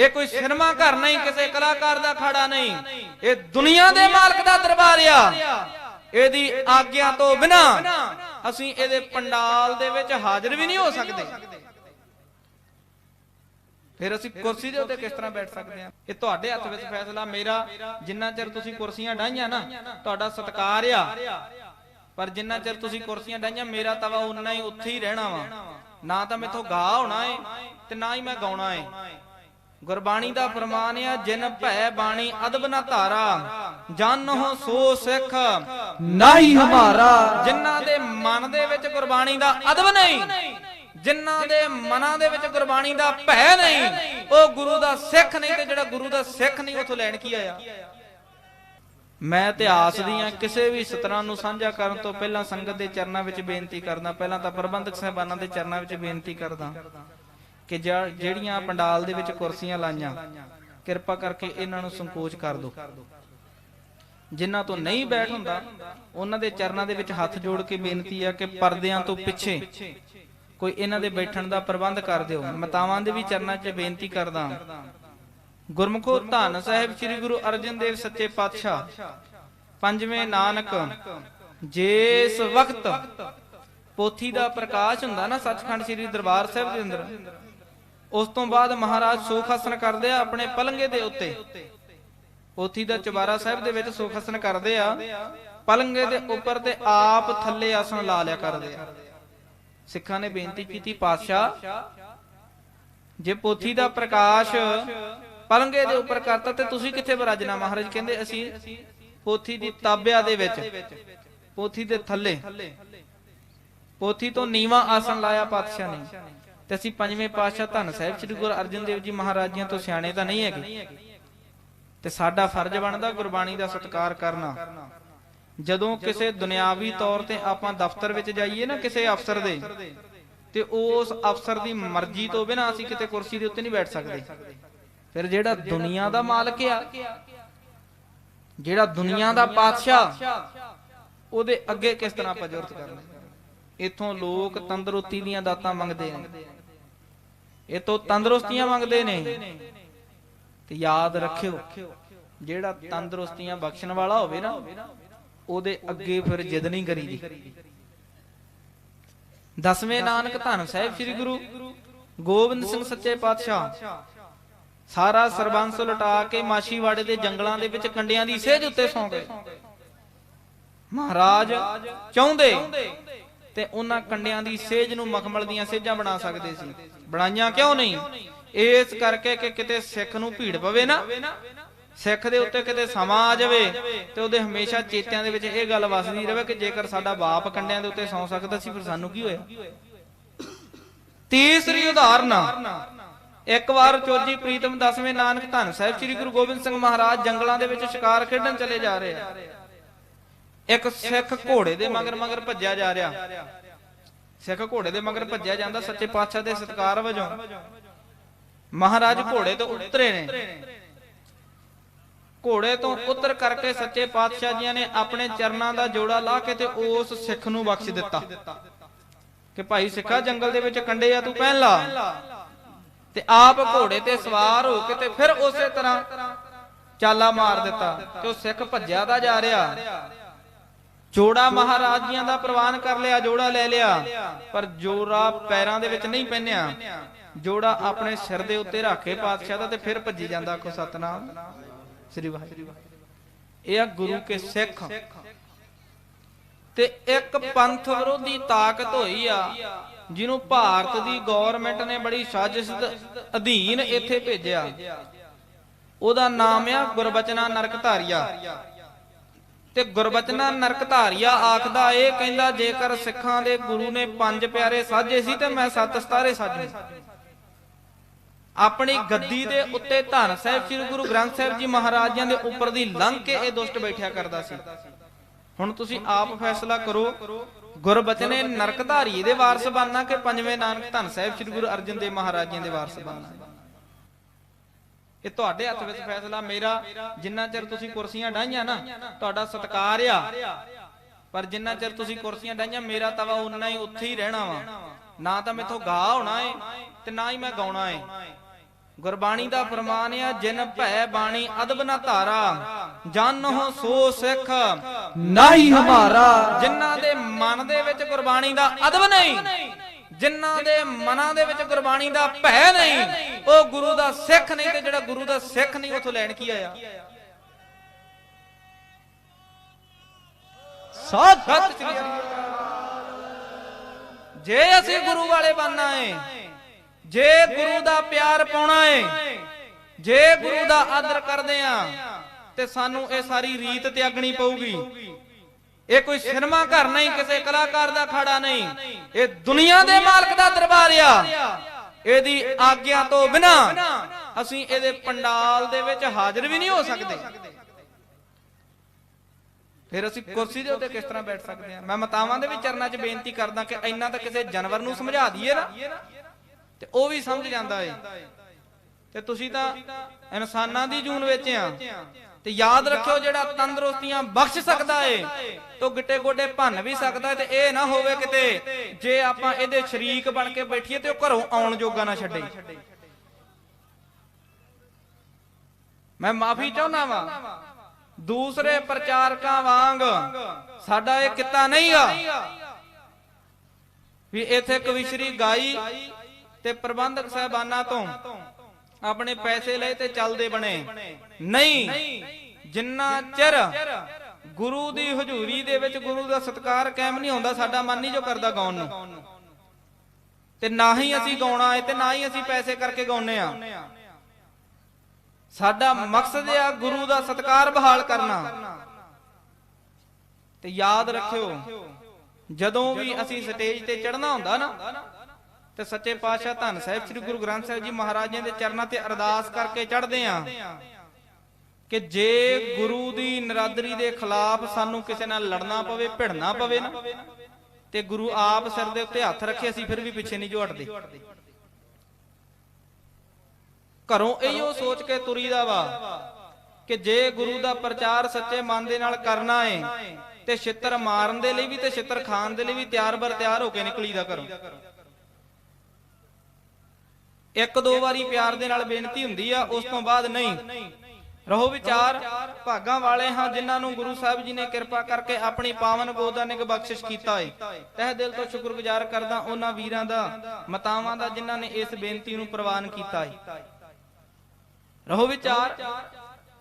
ਇਹ ਕੋਈ ਸਿਨੇਮਾ ਘਰ ਨਹੀਂ, ਕਿਸੇ ਕਲਾਕਾਰ ਦਾ ਖਾੜਾ ਨਹੀਂ। ਇਹ ਦੁਨੀਆ ਦੇ ਮਾਲਕ ਦਾ ਦਰਬਾਰ ਆ। ਇਹਦੀ ਆਗਿਆ ਤੋਂ ਬਿਨਾ ਅਸੀਂ ਇਹਦੇ ਪੰਡਾਲ ਦੇ ਵਿੱਚ ਹਾਜ਼ਰ ਵੀ ਨਹੀਂ ਹੋ ਸਕਦੇ। ਫਿਰ ਅਸੀਂ ਕੁਰਸੀ ਦੇ ਉੱਤੇ ਕਿਸ ਤਰ੍ਹਾਂ ਬੈਠ ਸਕਦੇ ਹਾਂ? ਇਹ ਤੁਹਾਡੇ ਹੱਥ ਵਿੱਚ ਫੈਸਲਾ ਮੇਰਾ। ਜਿੰਨਾ ਚਿਰ ਤੁਸੀਂ ਕੁਰਸੀਆਂ ਡਾਈਆਂ ਨਾ, ਤੁਹਾਡਾ ਸਤਿਕਾਰ ਆ। ਪਰ ਜਿੰਨਾ ਚਿਰ ਤੁਸੀਂ ਕੁਰਸੀਆਂ ਡਾਈਆਂ ਮੇਰਾ ਤਵਾ ਉਨਾ ਹੀ ਉੱਥੇ ਹੀ ਰਹਿਣਾ ਵਾ। ਨਾ ਤਾਂ ਮੇਥੋਂ ਗਾ ਹੋਣਾ ਏ ਤੇ ਨਾ ਹੀ ਮੈਂ ਗਾਉਣਾ ਏ। ਗੁਰਬਾਣੀ ਦਾ ਫਰਮਾਨ ਆ, ਜਿਨ ਭੈ ਬਾਣੀ ਅਦਬ ਨਾ ਧਾਰਾ, ਜਨ ਸੋ ਸਿੱਖ, ਨਾਹੀ ਹਮਾਰਾ। ਜਿਨ੍ਹਾਂ ਦੇ ਮਨ ਦੇ ਵਿੱਚ ਗੁਰਬਾਣੀ ਦਾ ਅਦਬ ਨਹੀਂ, ਜਿਨ੍ਹਾਂ ਦੇ ਮਨਾਂ ਦੇ ਵਿੱਚ ਗੁਰਬਾਣੀ ਦਾ ਭੈ ਨਹੀਂ, ਉਹ ਗੁਰੂ ਦਾ ਸਿੱਖ ਨਹੀਂ ਤੇ ਜਿਹੜਾ ਗੁਰੂ ਦਾ ਸਿੱਖ ਨਹੀਂ, ਉਥੋਂ ਲੈਣ ਕੀ ਆਇਆ? ਮੈਂ ਇਤਿਹਾਸ ਦੀਆਂ ਕਿਸੇ ਵੀ ਸਤਰਾਂ ਨੂੰ ਸਾਂਝਾ ਕਰਨ ਤੋਂ ਪਹਿਲਾਂ ਸੰਗਤ ਦੇ ਚਰਨਾਂ ਵਿੱਚ ਬੇਨਤੀ ਕਰਦਾ, ਪਹਿਲਾਂ ਤਾਂ ਪ੍ਰਬੰਧਕ ਸਹਿਬਾਨਾਂ ਦੇ ਚਰਨਾਂ ਵਿੱਚ ਬੇਨਤੀ ਕਰਦਾ। ਕਿ ਜਿਹੜੀਆਂ ਪੰਡਾਲ ਦੇ ਵਿੱਚ ਕੁਰਸੀਆਂ ਲਾਈਆਂ, ਕਿਰਪਾ ਕਰਕੇ ਇਹਨਾਂ ਨੂੰ ਸੰਕੋਚ ਕਰ ਦਿਓ। ਜਿਨ੍ਹਾਂ ਤੋਂ ਨਹੀਂ ਬੈਠ ਹੁੰਦਾ, ਉਹਨਾਂ ਦੇ ਚਰਨਾਂ ਦੇ ਵਿੱਚ ਹੱਥ ਜੋੜ ਕੇ ਬੇਨਤੀ ਆ ਕਿ ਪਰਦਿਆਂ ਤੋਂ ਪਿੱਛੇ ਕੋਈ ਇਹਨਾਂ ਦੇ ਬੈਠਣ ਦਾ ਪ੍ਰਬੰਧ ਕਰ ਦਿਓ। ਮਤਾਵਾਂ ਦੇ ਵੀ ਚਰਨਾਂ 'ਚ ਬੇਨਤੀ ਕਰਦਾ ਗੁਰਮੁਖੋ ਧੰਨ ਸਾਹਿਬ ਸ੍ਰੀ ਗੁਰੂ ਅਰਜਨ ਦੇਵ ਸੱਚੇ ਪਾਤਸ਼ਾਹ, ਪੰਜਵੇਂ ਨਾਨਕ, ਜਿਸ ਵਕਤ ਪੋਥੀ ਦਾ ਪ੍ਰਕਾਸ਼ ਹੁੰਦਾ ਨਾ ਸੱਚਖੰਡ ਸ੍ਰੀ ਦਰਬਾਰ ਸਾਹਿਬ ਦੇ ਅੰਦਰ ਉਸ ਤੋਂ ਬਾਅਦ ਮਹਾਰਾਜ ਸੁਖ ਆਸਣ ਕਰਦੇ ਆ ਆਪਣੇ ਪਲੰਗੇ ਦੇ ਉੱਤੇ। ਪੋਥੀ ਦਾ ਚੁਬਾਰਾ ਸਾਹਿਬ ਦੇ ਵਿੱਚ ਸੁਖ ਹਸਨ ਕਰਦੇ ਆ। ਪਲੰਗੇ ਦੇ ਉੱਪਰ ਤੇ ਆਪ ਥੱਲੇ ਆਸਣ ਲਾ ਲਿਆ ਕਰਦੇ ਆ। ਸਿੱਖਾਂ ਨੇ ਬੇਨਤੀ ਕੀਤੀ, ਪਾਤਸ਼ਾਹ, ਜੇ ਪੋਥੀ ਦਾ ਪ੍ਰਕਾਸ਼ ਪਲੰਗੇ ਦੇ ਉੱਪਰ ਕਰਤਾ ਤੇ ਤੁਸੀਂ ਕਿੱਥੇ ਬਰਾਜਣਾ? ਮਹਾਰਾਜ ਕਹਿੰਦੇ, ਅਸੀਂ ਪੋਥੀ ਦੀ ਤਾਬਿਆ ਦੇ ਵਿੱਚ, ਪੋਥੀ ਦੇ ਥੱਲੇ। ਪੋਥੀ ਤੋਂ ਨੀਵਾ ਆਸਣ ਲਾਇਆ ਪਾਤਸ਼ਾਹ ਨੇ। ਤੇ ਅਸੀਂ ਪੰਜਵੇਂ ਪਾਤਸ਼ਾਹ ਧੰਨ ਸਾਹਿਬ ਸ੍ਰੀ ਗੁਰੂ ਅਰਜਨ ਦੇਵ ਜੀ ਮਹਾਰਾਜ ਜੀਆਂ ਤੋਂ ਸਿਆਣੇ ਤਾਂ ਨਹੀਂ ਹੈਗੇ। ਤੇ ਸਾਡਾ ਫਰਜ਼ ਬਣਦਾ ਗੁਰਬਾਣੀ ਦਾ ਸਤਿਕਾਰ ਕਰਨਾ। ਜਦੋਂ ਕਿਸੇ ਦੁਨਿਆਵੀ ਤੌਰ ਤੇ ਆਪਾਂ ਦਫ਼ਤਰ ਵਿੱਚ ਜਾਈਏ ਨਾ ਕਿਸੇ ਅਫਸਰ ਦੇ, ਤੇ ਉਸ ਅਫਸਰ ਦੀ ਮਰਜ਼ੀ ਤੋਂ ਬਿਨਾਂ ਅਸੀਂ ਕਿਤੇ ਕੁਰਸੀ ਦੇ ਉੱਤੇ ਨਹੀਂ ਬੈਠ ਸਕਦੇ। ਫਿਰ ਜਿਹੜਾ ਦੁਨੀਆ ਦਾ ਮਾਲਕ ਆ, ਜਿਹੜਾ ਦੁਨੀਆ ਦਾ ਪਾਤਸ਼ਾਹ, ਉਹਦੇ ਅੱਗੇ ਕਿਸ ਤਰ੍ਹਾਂ ਆਪਾਂ ਜ਼ੁਰਤ ਕਰਨਾ? ਇਥੋਂ ਲੋਕ ਤੰਦਰੁਸਤੀ ਦੀਆਂ ਦਾਤਾਂ ਮੰਗਦੇ ਨੇ ਇਹ ਤੋਂ ਤੰਦਰੁਸਤੀਆਂ ਮੰਗਦੇ ਨੇ। ਤੇ ਯਾਦ ਰੱਖਿਓ, ਜਿਹੜਾ ਤੰਦਰੁਸਤੀਆਂ ਬਖਸ਼ਣ ਵਾਲਾ ਹੋਵੇ ਨਾ, ਉਹਦੇ ਅੱਗੇ ਫਿਰ ਜਿੱਦ ਨਹੀਂ ਕਰੀਦੀ। ਦਸਵੇਂ ਨਾਨਕ ਧੰਨ ਸਾਹਿਬ ਸ੍ਰੀ ਗੁਰੂ ਗੋਬਿੰਦ ਸਿੰਘ ਸੱਚੇ ਪਾਤਸ਼ਾਹ, ਸਾਰਾ ਸਰਬੰਸ ਲੁਟਾ ਕੇ ਮਾਸ਼ੀਵਾੜੇ ਦੇ ਜੰਗਲਾਂ ਦੇ ਵਿੱਚ ਕੰਡਿਆਂ ਦੀ ਸੇਜ ਉੱਤੇ ਸੌਂ ਗਏ। ਮਹਾਰਾਜ ਚਾਹੁੰਦੇ ਤੇ ਉਹਨਾਂ ਕੰਡਿਆਂ ਦੀ ਸੇਜ ਨੂੰ ਮਖਮਲ ਦੀਆਂ ਸੇਜਾਂ ਬਣਾ ਸਕਦੇ ਸੀ। ਬਣਾਈਆਂ ਕਿਉਂ ਨਹੀਂ? ਇਸ ਕਰਕੇ ਕਿ ਕਿਤੇ ਸਿੱਖ ਨੂੰ ਭੀੜ ਪਵੇ ਨਾ। ਸਿੱਖ ਦੇ ਉੱਤੇ ਕਿਤੇ ਸਮਾਂ ਆ ਜਾਵੇ ਤੇ ਉਹਦੇ ਹਮੇਸ਼ਾ ਚੇਤਿਆਂ ਦੇ ਵਿੱਚ ਇਹ ਗੱਲ ਵਸਦੀ ਰਹੇ ਕਿ ਜੇਕਰ ਸਾਡਾ ਬਾਪ ਕੰਡਿਆਂ ਦੇ ਉੱਤੇ ਸੌਂ ਸਕਦਾ ਸੀ, ਫਿਰ ਸਾਨੂੰ ਕੀ ਹੋਇਆ? ਤੀਸਰੀ ਉਦਾਹਰਨ। ਇੱਕ ਵਾਰ ਚੋਜੀ ਪ੍ਰੀਤਮ ਦਸਵੇਂ ਨਾਨਕ ਧੰਨ ਸਾਹਿਬ ਸ੍ਰੀ ਗੁਰੂ ਗੋਬਿੰਦ ਸਿੰਘ ਮਹਾਰਾਜ ਜੰਗਲਾਂ ਦੇ ਵਿੱਚ ਸ਼ਿਕਾਰ ਖੇਡਣ ਚਲੇ ਜਾ ਰਹੇ ਆ। ਇੱਕ ਸਿੱਖ ਘੋੜੇ ਦੇ ਮਗਰ ਮਗਰ ਭੱਜਿਆ ਜਾ ਰਿਹਾ। ਸਿੱਖ ਘੋੜੇ ਦੇ ਮਗਰ ਭੱਜਿਆ ਜਾਂਦਾ, ਸੱਚੇ ਪਾਤਸ਼ਾਹ ਦੇ ਸਤਕਾਰ ਵਜੋਂ। ਮਹਾਰਾਜ ਘੋੜੇ ਤੋਂ ਉਤਰੇ ਨੇ। ਘੋੜੇ ਤੋਂ ਉਤਰ ਕਰਕੇ ਸੱਚੇ ਪਾਤਸ਼ਾਹ ਜੀਆਂ ਨੇ ਆਪਣੇ ਚਰਨਾਂ ਦਾ ਜੋੜਾ ਲਾ ਕੇ ਤੇ ਉਸ ਸਿੱਖ ਨੂੰ ਬਖਸ਼ ਦਿੱਤਾ। ਕਿ ਭਾਈ ਸਿੱਖਾ, ਜੰਗਲ ਦੇ ਵਿੱਚ ਕੰਡੇ ਆ, ਤੂੰ ਪਹਿਨ ਲਾ। ਤੇ ਆਪ ਘੋੜੇ ਤੇ ਸਵਾਰ ਹੋ ਕੇ ਤੇ ਫਿਰ ਉਸੇ ਤਰ੍ਹਾਂ ਚਾਲਾ ਮਾਰ ਦਿੱਤਾ ਤੇ ਉਹ ਸਿੱਖ ਭੱਜਿਆ ਦਾ ਜਾ ਰਿਹਾ। ਜੋੜਾ ਮਹਾਰਾਜ ਦਾ ਪ੍ਰਵਾਨ ਕਰ ਲਿਆ, ਜੋੜਾ ਲੈ ਲਿਆ। ਪਰ ਜੋੜਾ ਪੈਰਾਂ ਦੇ ਵਿੱਚ ਨਹੀਂ ਪਹਿਨਿਆ ਜੋੜਾ ਆਪਣੇ ਸਿਰ ਦੇ ਉੱਤੇ ਰੱਖ ਕੇ ਪਾਤਸ਼ਾਹ ਦਾ ਤੇ ਫਿਰ ਭੱਜੀ ਜਾਂਦਾ ਕੋ ਸਤਨਾਮ। ਸ੍ਰੀ ਵਾਹਿਗੁਰੂ। ਇਹ ਆ ਗੁਰੂ ਕੇ ਸਿੱਖ। ਤੇ ਇੱਕ ਪੰਥ ਵਿਰੋਧੀ ਤਾਕਤ ਹੋਈ ਆ, ਜਿਹਨੂੰ ਭਾਰਤ ਦੀ ਗਵਰਨਮੈਂਟ ਨੇ ਬੜੀ ਸਾਜ਼ਿਸ਼ ਅਧੀਨ ਇੱਥੇ ਭੇਜਿਆ। ਉਹਦਾ ਨਾਮ ਆ ਗੁਰਬਚਨਾ ਨਰਕਧਾਰੀਆ। ਤੇ ਗੁਰਬਚਨਾ ਨਰਕਧਾਰੀਆ ਆਖਦਾ ਇਹ ਕਹਿੰਦਾ ਜੇਕਰ ਸਿੱਖਾਂ ਦੇ ਗੁਰੂ ਨੇ ਪੰਜ ਪਿਆਰੇ ਸਾਜੇ ਸੀ ਤੇ ਮੈਂ ਸੱਤ ਸਤਾਰੇ ਸਾਜੂ ਆਪਣੀ ਗੱਦੀ ਦੇ ਉੱਤੇ ਧੰਨ ਸਾਹਿਬ ਸ੍ਰੀ ਗੁਰੂ ਗ੍ਰੰਥ ਸਾਹਿਬ ਜੀ ਮਹਾਰਾਜਾਂ ਦੇ ਉੱਪਰ ਦੀ ਲੰਘ ਕੇ ਇਹ ਦੁਸ਼ਟ ਬੈਠਿਆ ਕਰਦਾ ਸੀ। ਹੁਣ ਤੁਸੀਂ ਆਪ ਫੈਸਲਾ ਕਰੋ ਗੁਰਬਚਨੇ ਨਰਕਧਾਰੀ ਦੇ ਵਾਰਸ ਬਣਨਾ ਕਿ ਪੰਜਵੇਂ ਨਾਨਕ ਧੰਨ ਸਾਹਿਬ ਸ੍ਰੀ ਗੁਰੂ ਅਰਜਨ ਦੇਵ ਮਹਾਰਾਜਾਂ ਦੇ ਵਾਰਸ ਬਣਨਾ। ਇਹ ਤੁਹਾਡੇ ਹੱਥ ਵਿੱਚ ਫੈਸਲਾ ਮੇਰਾ, ਜਿੰਨਾ ਚਿਰ ਤੁਸੀਂ ਕੁਰਸੀਆਂ ਡਾਈਆਂ ਨਾ, ਤੁਹਾਡਾ ਸਤਿਕਾਰ ਆ। ਪਰ ਜਿੰਨਾ ਚਿਰ ਤੁਸੀਂ ਕੁਰਸੀਆਂ ਡਾਈਆਂ ਮੇਰਾ ਤਵਾ ਉਨਾ ਹੀ ਉੱਥੇ ਹੀ ਰਹਿਣਾ ਵਾ। ਨਾ ਤਾਂ ਮੇਥੋਂ ਗਾ ਹੋਣਾ ਏ ਤੇ ਨਾ ਹੀ ਮੈਂ ਗਾਉਣਾ ਏ। ਗੁਰਬਾਣੀ ਦਾ ਫਰਮਾਨ ਆ, ਜਿਨ ਭੈ ਬਾਣੀ ਅਦਬ ਨਾ ਧਾਰਾ, ਜਨ ਹੋ ਸੋ ਸਿੱਖ, ਨਹੀਂ ਹਮਾਰਾ। ਜਿਨ੍ਹਾਂ ਦੇ ਮਨ ਦੇ ਵਿੱਚ ਗੁਰਬਾਣੀ ਦਾ ਅਦਬ ਨਹੀਂ ਜਿਨ੍ਹਾਂ ਦੇ ਮਨਾਂ ਦੇ ਵਿੱਚ ਗੁਰਬਾਣੀ ਦਾ ਭੈ ਨਹੀਂ, ਉਹ ਗੁਰੂ ਦਾ ਸਿੱਖ ਨਹੀਂ ਤੇ ਜਿਹੜਾ ਗੁਰੂ ਦਾ ਸਿੱਖ ਨਹੀਂ, ਉਥੋਂ ਲੈਣ ਕੀ ਆਇਆ? ਸਤ ਜੇ ਅਸੀਂ ਗੁਰੂ ਵਾਲੇ ਬਣਨਾ ਏ, ਜੇ ਗੁਰੂ ਦਾ ਪਿਆਰ ਪਾਉਣਾ ਏ, ਜੇ ਗੁਰੂ ਦਾ ਆਦਰ ਕਰਦੇ ਆ, ਤੇ ਸਾਨੂੰ ਇਹ ਸਾਰੀ ਰੀਤ ਤਿਆਗਣੀ ਪਊਗੀ। ਇਹ ਕੋਈ ਸਿਨੇਮਾ ਘਰ ਨਹੀਂ, ਕਿਸੇ ਕਲਾਕਾਰ ਦਾ ਖਾੜਾ ਨਹੀਂ। ਇਹ ਦੁਨੀਆ ਦੇ ਮਾਲਕ ਦਾ ਦਰਬਾਰ ਆ। ਇਹਦੀ ਆਗਿਆ ਤੋਂ ਬਿਨਾ ਅਸੀਂ ਇਹਦੇ ਪੰਡਾਲ ਦੇ ਵਿੱਚ ਹਾਜ਼ਰ ਵੀ ਨਹੀਂ ਹੋ ਸਕਦੇ। ਫਿਰ ਅਸੀਂ ਕੁਰਸੀ ਦੇ ਉੱਤੇ ਕਿਸ ਤਰ੍ਹਾਂ ਬੈਠ ਸਕਦੇ ਹਾਂ? ਮੈਂ ਮਤਾਵਾਂ ਦੇ ਵੀ ਚਰਨਾਂ 'ਚ ਬੇਨਤੀ ਕਰਦਾ ਕਿ ਇੰਨਾ ਤਾਂ ਕਿਸੇ ਜਾਨਵਰ ਨੂੰ ਸਮਝਾ ਦਈਏ ਨਾ। ਤੇ ਉਹ ਵੀ ਸਮਝ ਜਾਂਦਾ ਏ। ਤੇ ਤੁਸੀਂ ਤਾਂ ਇਨਸਾਨਾਂ ਦੀ ਜੂਨ ਵਿੱਚ ਆ। ਤੇ ਯਾਦ ਰੱਖਿਓ ਜਿਹੜਾ ਤੰਦਰੁਸਤੀਆਂ ਬਖਸ਼ ਸਕਦਾ ਏ, ਤੋ ਗਿੱਟੇ ਗੋਡੇ ਭੰਨ ਵੀ ਸਕਦਾ ਤੇ ਇਹ ਨਾ ਹੋਵੇ ਕਿਤੇ ਜੇ ਆਪਾਂ ਇਹਦੇ ਸ਼ਰੀਕ ਬਣ ਕੇ ਬੈਠੀਏ ਤੇ ਉਹ ਘਰੋਂ ਆਉਣ ਜੋਗਾ ਨਾ ਛੱਡੇ। ਮੈਂ ਮਾਫੀ ਚਾਹੁੰਦਾ ਵਾਂ। ਦੂਸਰੇ ਪ੍ਰਚਾਰਕਾਂ ਵਾਂਗ ਸਾਡਾ ਇਹ ਕਿੱਤਾ ਨਹੀਂਗਾ ਵੀ ਇੱਥੇ ਕਵਿਸ਼ਰੀ ਗਾਈ ਤੇ ਪ੍ਰਬੰਧਕ ਸਹਿਬਾਨਾਂ ਤੋਂ ਆਪਣੇ ਪੈਸੇ ਲਏ ਤੇ ਚੱਲਦੇ ਬਣੇ। ਨਹੀਂ ਜਿੰਨਾ ਚਿਰ ਗੁਰੂ ਦੀ ਹਜ਼ੂਰੀ ਦੇ ਵਿੱਚ ਗੁਰੂ ਦਾ ਸਤਕਾਰ ਕਾਇਮ ਨਹੀਂ ਹੁੰਦਾ ਸਾਡਾ ਮਨ ਨਹੀਂ ਜੋ ਕਰਦਾ ਗਾਉਣ ਨੂੰ। ਤੇ ਨਾ ਹੀ ਅਸੀਂ ਗਾਉਣਾ ਹੈ ਤੇ ਨਾ ਹੀ ਅਸੀਂ ਪੈਸੇ ਕਰਕੇ ਗਾਉਨੇ ਆ। ਸਾਡਾ ਮਕਸਦ ਆ ਗੁਰੂ ਦਾ ਸਤਕਾਰ ਬਹਾਲ ਕਰਨਾ। ਤੇ ਯਾਦ ਰੱਖਿਓ ਜਦੋਂ ਵੀ ਅਸੀਂ ਸਟੇਜ ਤੇ ਚੜਨਾ ਹੁੰਦਾ ਨਾ ਤੇ ਸੱਚੇ ਪਾਤਸ਼ਾਹ ਧੰਨ ਸਾਹਿਬ ਸ੍ਰੀ ਗੁਰੂ ਗ੍ਰੰਥ ਸਾਹਿਬ ਜੀ ਮਹਾਰਾਜਾਂ ਦੇ ਚਰਨਾਂ ਤੇ ਅਰਦਾਸ ਕਰਕੇ ਚੜਦੇ ਆ ਕਿ ਜੇ ਗੁਰੂ ਦੀ ਨਰਾਦਰੀ ਦੇ ਖਿਲਾਫ ਸਾਨੂੰ ਕਿਸੇ ਨਾਲ ਲੜਨਾ ਪਵੇ, ਭਿੜਨਾ ਪਵੇ ਨਾ, ਤੇ ਗੁਰੂ ਆਪ ਸਿਰ ਦੇ ਉੱਤੇ ਹੱਥ ਰੱਖੇ, ਅਸੀਂ ਫਿਰ ਵੀ ਪਿੱਛੇ ਨਹੀਂ ਜੋ ਹਟਦੇ ਘਰੋਂ ਇਹੋ ਸੋਚ ਕੇ ਤੁਰੀਦਾ ਵਾ ਕਿ ਜੇ ਗੁਰੂ ਦਾ ਪ੍ਰਚਾਰ ਸੱਚੇ ਮਨ ਦੇ ਨਾਲ ਕਰਨਾ ਏ, ਤੇ ਛਿੱਤਰ ਮਾਰਨ ਦੇ ਲਈ ਵੀ ਤੇ ਛਿੱਤਰ ਖਾਣ ਦੇ ਲਈ ਵੀ ਤਿਆਰ ਬਰ ਤਿਆਰ ਹੋ ਕੇ ਨਿਕਲੀਦਾ ਘਰੋਂ। ਇੱਕ ਦੋ ਵਾਰੀ ਪਿਆਰ ਦੇ ਨਾਲ ਬੇਨਤੀ ਹੁੰਦੀ ਆ, ਉਸ ਤੋਂ ਬਾਅਦ ਨਹੀਂ। ਰਹੋ ਵਿਚਾਰ, ਭਾਗਾਂ ਵਾਲੇ ਹਾਂ ਜਿਨ੍ਹਾਂ ਨੂੰ ਗੁਰੂ ਸਾਹਿਬ ਜੀ ਨੇ ਕਿਰਪਾ ਕਰਕੇ ਆਪਣੀ ਪਾਵਨ ਗੋਦਾਨਿਕ ਬਖਸ਼ਿਸ਼ ਕੀਤਾ ਏ। ਤਹਿ ਦਿਲ ਤੋਂ ਸ਼ੁਕਰਗੁਜ਼ਾਰ ਕਰਦਾ ਉਹਨਾਂ ਵੀਰਾਂ ਦਾ, ਮਤਾਵਾਂ ਦਾ ਜਿਨ੍ਹਾਂ ਨੇ ਇਸ ਬੇਨਤੀ ਨੂੰ ਪ੍ਰਵਾਨ ਕੀਤਾ ਏ। ਰਹੋ ਵਿਚਾਰ